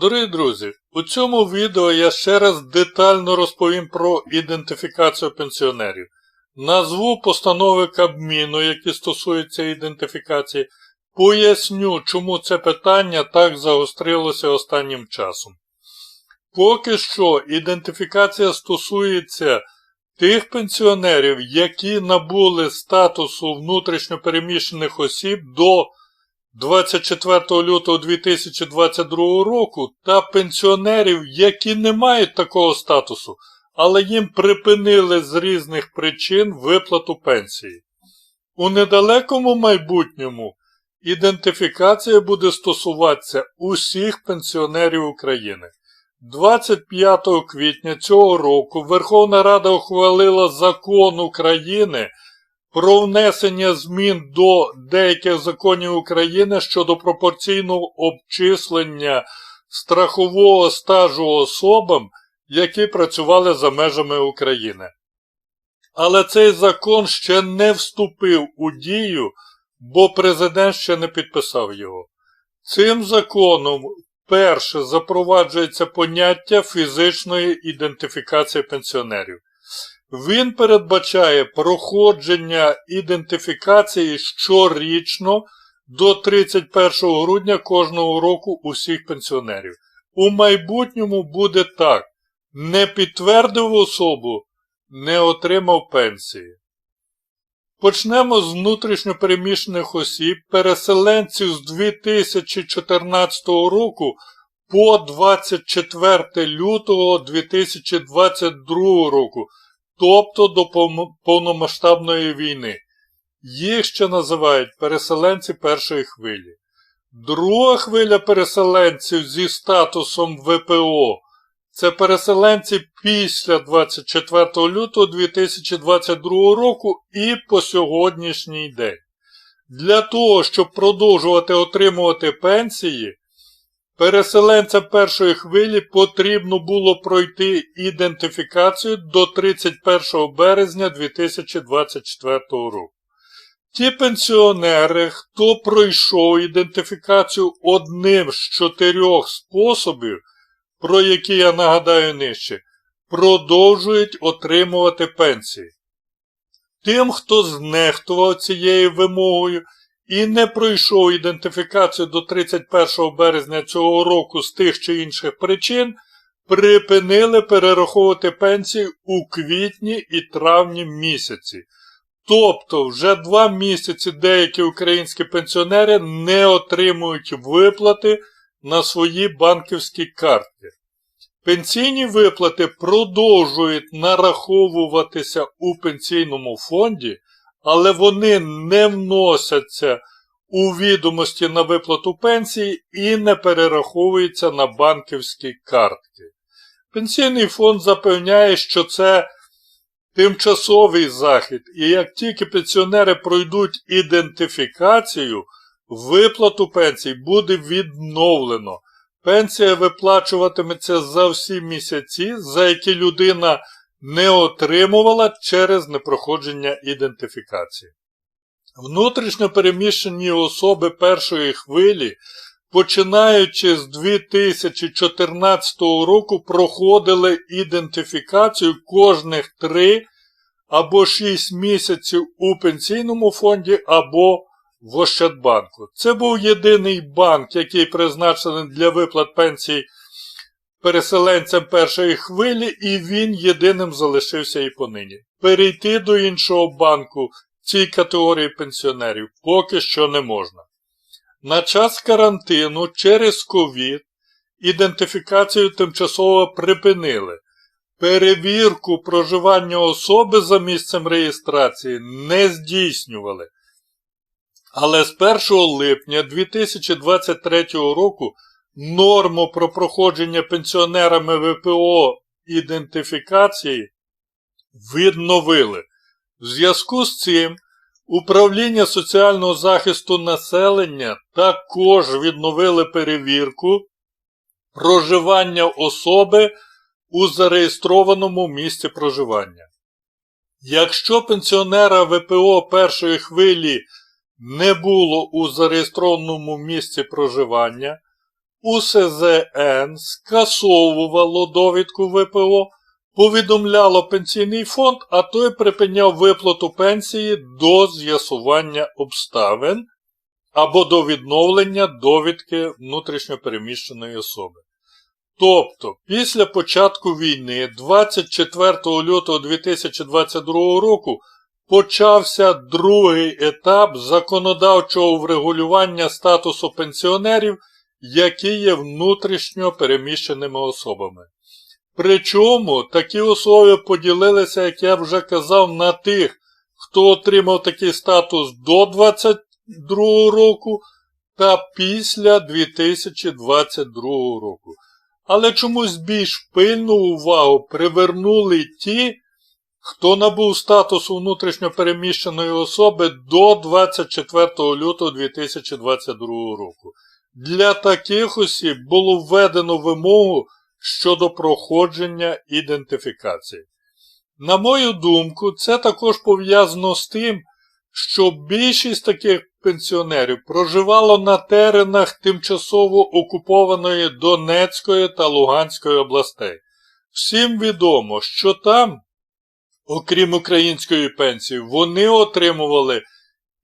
Дорогі друзі, у цьому відео я ще раз детально розповім про ідентифікацію пенсіонерів. Назву постанови Кабміну, які стосуються ідентифікації, поясню, чому це питання так загострилося останнім часом. Поки що ідентифікація стосується тих пенсіонерів, які набули статусу внутрішньопереміщених осіб до 24 лютого 2022 року та пенсіонерів, які не мають такого статусу, але їм припинили з різних причин виплату пенсії. У недалекому майбутньому ідентифікація буде стосуватися усіх пенсіонерів України. 25 квітня цього року Верховна Рада ухвалила закон України про внесення змін до деяких законів України щодо пропорційного обчислення страхового стажу особам, які працювали за межами України. Але цей закон ще не вступив у дію, бо президент ще не підписав його. Цим законом вперше запроваджується поняття фізичної ідентифікації пенсіонерів. Він передбачає проходження ідентифікації щорічно до 31 грудня кожного року усіх пенсіонерів. У майбутньому буде так: не підтвердив особу, не отримав пенсії. Почнемо з внутрішньопереміщених осіб, переселенців з 2014 року по 24 лютого 2022 року тобто до повномасштабної війни. Їх ще називають переселенці першої хвилі. Друга хвиля переселенців зі статусом ВПО це переселенці після 24 лютого 2022 року і по сьогоднішній день. Для того, щоб продовжувати отримувати пенсії, Переселенцям першої хвилі потрібно було пройти ідентифікацію до 31 березня 2024 року. Ті пенсіонери, хто пройшов ідентифікацію одним з чотирьох способів, про які я нагадаю нижче, продовжують отримувати пенсії. Тим, хто знехтував цією вимогою, і не пройшов ідентифікацію до 31 березня цього року з тих чи інших причин, припинили перераховувати пенсії у квітні і травні місяці. Тобто вже два місяці деякі українські пенсіонери не отримують виплати на свої банківські карти. Пенсійні виплати продовжують нараховуватися у пенсійному фонді але вони не вносяться у відомості на виплату пенсії і не перераховуються на банківські картки. Пенсійний фонд запевняє, що це тимчасовий захід, і як тільки пенсіонери пройдуть ідентифікацію, виплату пенсій буде відновлено. Пенсія виплачуватиметься за всі місяці, за які людина не отримувала через непроходження ідентифікації. Внутрішньо переміщені особи першої хвилі, починаючи з 2014 року, проходили ідентифікацію кожних 3 або 6 місяців у пенсійному фонді або в Ощадбанку. Це був єдиний банк, який призначений для виплат пенсій переселенцем першої хвилі, і він єдиним залишився і понині. Перейти до іншого банку цій категорії пенсіонерів поки що не можна. На час карантину через ковід ідентифікацію тимчасово припинили. Перевірку проживання особи за місцем реєстрації не здійснювали. Але з 1 липня 2023 року норму про проходження пенсіонерами ВПО ідентифікації відновили. В зв'язку з цим Управління соціального захисту населення також відновили перевірку проживання особи у зареєстрованому місці проживання. Якщо пенсіонера ВПО першої хвилі не було у зареєстрованому місці проживання, УСЗН скасовувало довідку ВПО, повідомляло пенсійний фонд, а той припиняв виплату пенсії до з'ясування обставин або до відновлення довідки внутрішньопереміщеної особи. Тобто, після початку війни, 24 лютого 2022 року, почався другий етап законодавчого врегулювання статусу пенсіонерів, які є внутрішньо переміщеними особами. Причому такі особи поділилися, як я вже казав, на тих, хто отримав такий статус до 2022 року та після 2022 року. Але чомусь більш пильну увагу привернули ті, хто набув статусу внутрішньопереміщеної особи до 24 лютого 2022 року. Для таких осіб було введено вимогу щодо проходження ідентифікації. На мою думку, це також пов'язано з тим, що більшість таких пенсіонерів проживало на теренах тимчасово окупованої Донецької та Луганської областей. Всім відомо, що там, окрім української пенсії, вони отримували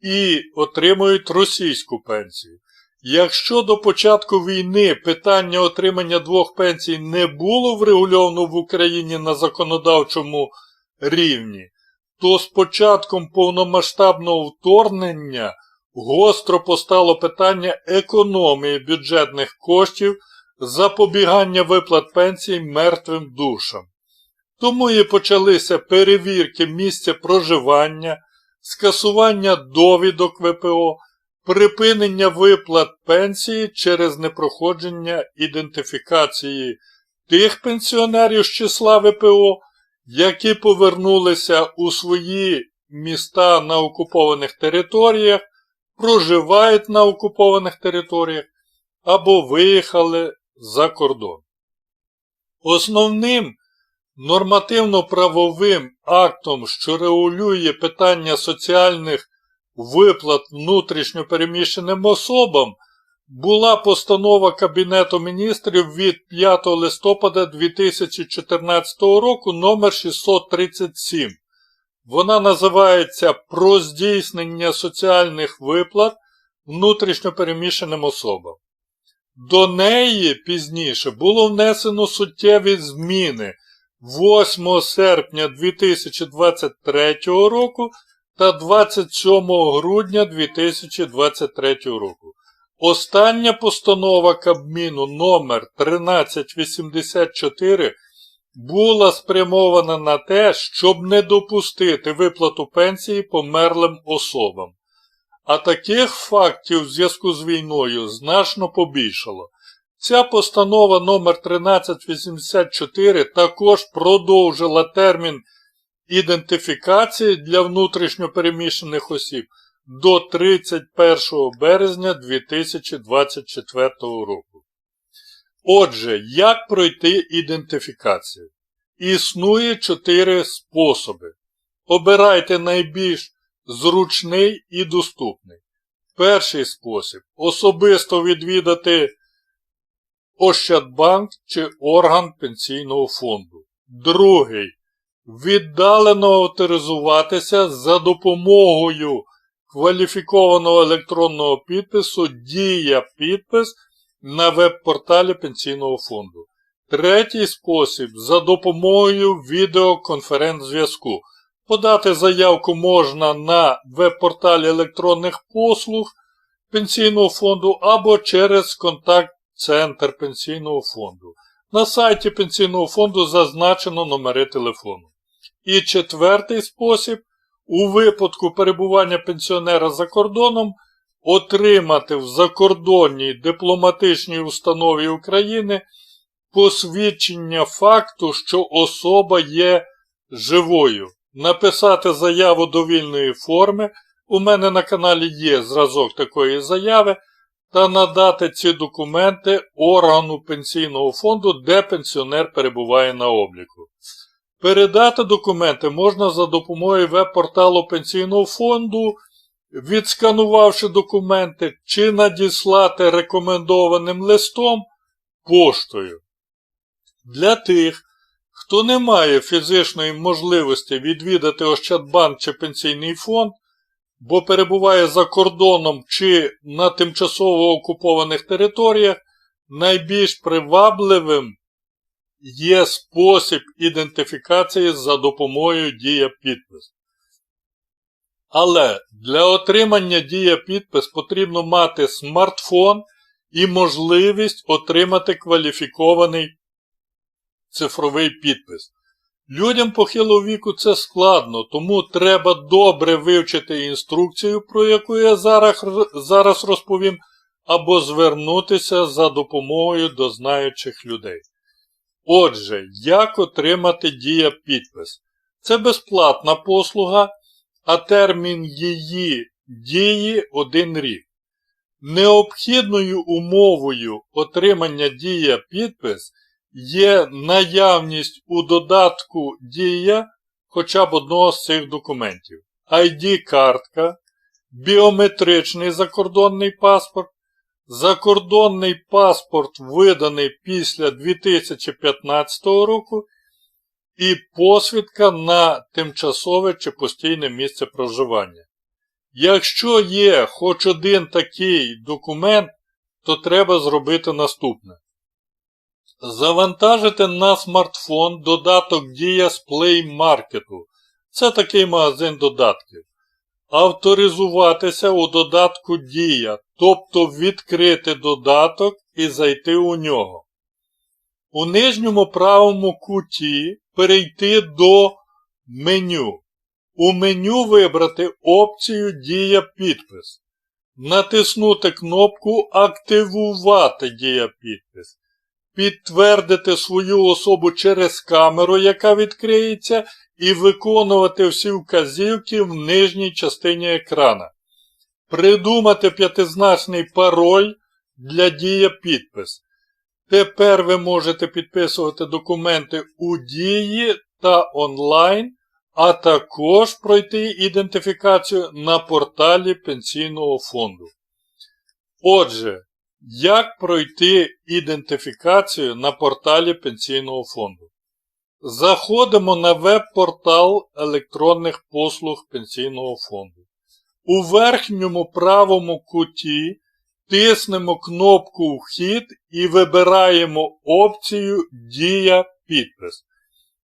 і отримують російську пенсію. Якщо до початку війни питання отримання двох пенсій не було врегульовано в Україні на законодавчому рівні, то з початком повномасштабного вторгнення гостро постало питання економії бюджетних коштів запобігання виплат пенсій мертвим душам. Тому і почалися перевірки місця проживання, скасування довідок ВПО, припинення виплат пенсії через непроходження ідентифікації тих пенсіонерів з числа ВПО, які повернулися у свої міста на окупованих територіях, проживають на окупованих територіях або виїхали за кордон. Основним нормативно-правовим актом, що регулює питання соціальних виплат внутрішньопереміщеним особам, була постанова Кабінету міністрів від 5 листопада 2014 року номер 637. Вона називається Про здійснення соціальних виплат внутрішньопереміщеним особам. До неї пізніше було внесено суттєві зміни 8 серпня 2023 року та 27 грудня 2023 року. Остання постанова Кабміну номер 1384 була спрямована на те, щоб не допустити виплату пенсії померлим особам. А таких фактів в зв'язку з війною значно побільшало. Ця постанова номер 1384 також продовжила термін ідентифікації для внутрішньопереміщених осіб до 31 березня 2024 року. Отже, як пройти ідентифікацію? Існує чотири способи. Обирайте найбільш зручний і доступний. Перший спосіб особисто відвідати Ощадбанк чи орган пенсійного фонду. Другий віддалено авторизуватися за допомогою кваліфікованого електронного підпису Дія підпис на веб-порталі Пенсійного фонду. Третій спосіб за допомогою відеоконференц-зв'язку. Подати заявку можна на веб-порталі електронних послуг Пенсійного фонду або через контакт-центр Пенсійного фонду. На сайті Пенсійного фонду зазначено номери телефону. І четвертий спосіб у випадку перебування пенсіонера за кордоном отримати в закордонній дипломатичній установі України посвідчення факту, що особа є живою. Написати заяву довільної форми. У мене на каналі є зразок такої заяви. Та надати ці документи органу пенсійного фонду, де пенсіонер перебуває на обліку. Передати документи можна за допомогою веб-порталу Пенсійного фонду відсканувавши документи, чи надіслати рекомендованим листом поштою. Для тих, хто не має фізичної можливості відвідати Ощадбанк чи пенсійний фонд, бо перебуває за кордоном чи на тимчасово окупованих територіях, найбільш привабливим є спосіб ідентифікації за допомогою дія підпис. Але для отримання дія підпис потрібно мати смартфон і можливість отримати кваліфікований цифровий підпис. Людям похилого віку це складно, тому треба добре вивчити інструкцію, про яку я зараз розповім, або звернутися за допомогою до знаючих людей. Отже, як отримати дія підпис? Це безплатна послуга, а термін її дії один рік. Необхідною умовою отримання дія підпис є наявність у додатку Дія хоча б одного з цих документів. ID-картка, біометричний закордонний паспорт, закордонний паспорт виданий після 2015 року і посвідка на тимчасове чи постійне місце проживання. Якщо є хоч один такий документ, то треба зробити наступне. Завантажити на смартфон додаток Дія з Play Market. Це такий магазин додатків. Авторизуватися у додатку Дія, тобто відкрити додаток і зайти у нього. У нижньому правому куті перейти до меню. У меню вибрати опцію Дія підпис. Натиснути кнопку Активувати Дія підпис. Підтвердити свою особу через камеру, яка відкриється, і виконувати всі вказівки в нижній частині екрана. Придумати п'ятизначний пароль для дія підпис. Тепер ви можете підписувати документи у дії та онлайн, а також пройти ідентифікацію на порталі Пенсійного фонду. Отже, як пройти ідентифікацію на порталі Пенсійного фонду? Заходимо на веб-портал електронних послуг Пенсійного фонду. У верхньому правому куті тиснемо кнопку Вхід і вибираємо опцію Дія підпис.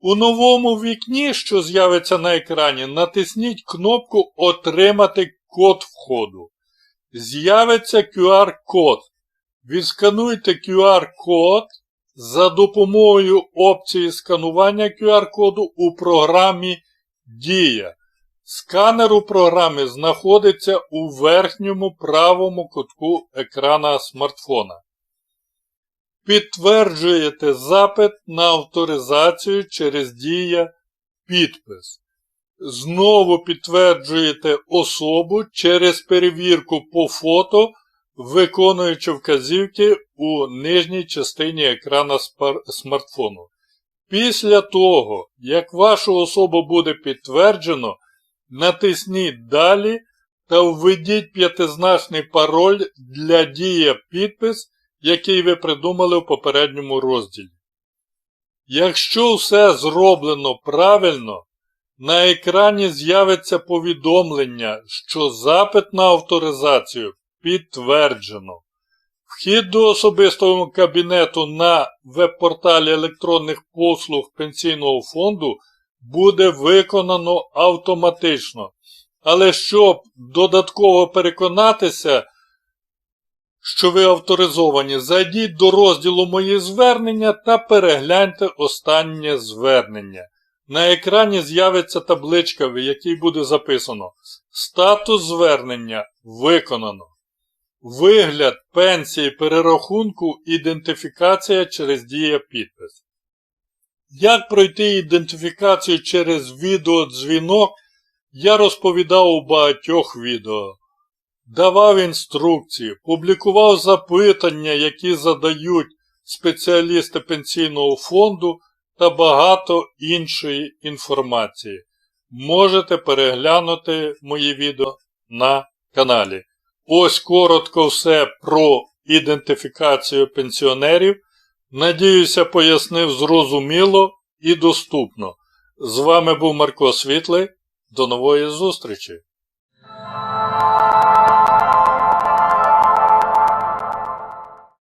У новому вікні, що з'явиться на екрані, натисніть кнопку Отримати код входу. З'явиться QR-код. Відскануйте QR-код за допомогою опції сканування QR-коду у програмі Дія. Сканер у програмі знаходиться у верхньому правому кутку екрана смартфона. Підтверджуєте запит на авторизацію через Дія підпис. Знову підтверджуєте особу через перевірку по фото, виконуючи вказівки у нижній частині екрана смартфону. Після того, як вашу особу буде підтверджено, натисніть Далі та введіть п'ятизначний пароль для дія підпис, який ви придумали в попередньому розділі. Якщо все зроблено правильно, на екрані з'явиться повідомлення, що запит на авторизацію підтверджено. Вхід до особистого кабінету на веб-порталі електронних послуг Пенсійного фонду буде виконано автоматично. Але щоб додатково переконатися, що ви авторизовані, зайдіть до розділу Мої звернення та перегляньте останнє звернення. На екрані з'явиться табличка, в якій буде записано Статус звернення виконано. Вигляд пенсії перерахунку ідентифікація через дія підпис. Як пройти ідентифікацію через відеодзвінок, я розповідав у багатьох відео. Давав інструкції, публікував запитання, які задають спеціалісти пенсійного фонду та багато іншої інформації. Можете переглянути мої відео на каналі. Ось коротко все про ідентифікацію пенсіонерів. Надіюся, пояснив зрозуміло і доступно. З вами був Марко Світлий. До нової зустрічі!